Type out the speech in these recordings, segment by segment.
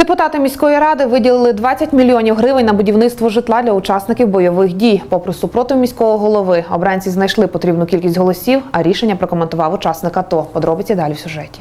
Депутати міської ради виділили 20 мільйонів гривень на будівництво житла для учасників бойових дій. Попри супротив міського голови, обранці знайшли потрібну кількість голосів, а рішення прокоментував учасник АТО. Подробиці далі в сюжеті.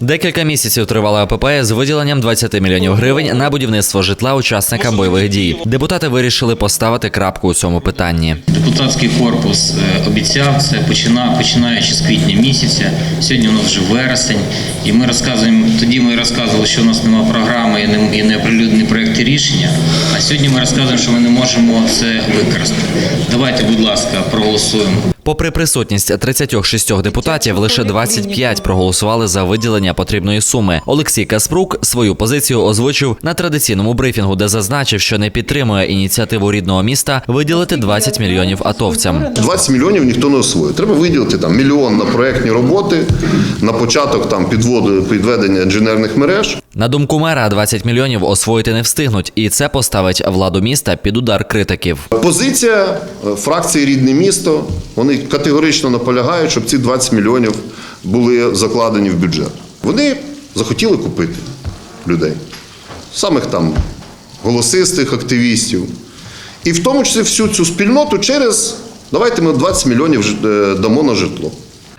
Декілька місяців тривала ОПП з виділенням 20 мільйонів гривень на будівництво житла учасникам бойових дій. Депутати вирішили поставити крапку у цьому питанні. Депутатський корпус е, обіцяв це почина, починаючи з квітня місяця. Сьогодні у нас вже вересень, і ми розказуємо. Тоді ми розказували, що у нас немає програми і не, і не оприлюднені проекти рішення. А сьогодні ми розказуємо, що ми не можемо це використати. Давайте, будь ласка, проголосуємо. Попри присутність 36 депутатів, лише 25 проголосували за виділення потрібної суми. Олексій Каспрук свою позицію озвучив на традиційному брифінгу, де зазначив, що не підтримує ініціативу рідного міста виділити 20 мільйонів атовцям. 20 мільйонів ніхто не освоїть. Треба виділити там мільйон на проектні роботи, на початок там підводу підведення інженерних мереж. На думку мера, 20 мільйонів освоїти не встигнуть, і це поставить владу міста під удар критиків. Позиція е, фракції Рідне місто. Вони категорично наполягають, щоб ці 20 мільйонів були закладені в бюджет. Вони захотіли купити людей, самих там голосистих активістів, і в тому числі всю цю спільноту через давайте ми 20 мільйонів е, дамо на житло.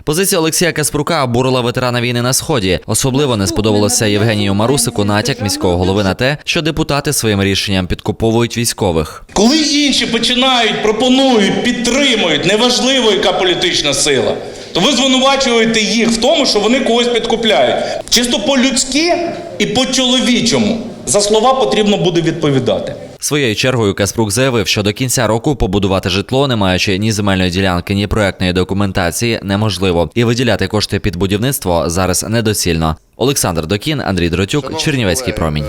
Позиція Олексія Каспрука обурила ветерана війни на сході. Особливо не сподобалося Євгенію Марусику натяк міського голови на те, що депутати своїм рішенням підкуповують військових. Коли інші починають, пропонують, підтримують, неважливо, яка політична сила, то ви звинувачуєте їх в тому, що вони когось підкупляють. Чисто по-людськи і по-чоловічому. За слова потрібно буде відповідати. Своєю чергою Каспрук заявив, що до кінця року побудувати житло, не маючи ні земельної ділянки, ні проектної документації, неможливо. І виділяти кошти під будівництво зараз недоцільно. Олександр Докін, Андрій Дротюк, Чернівецький промінь.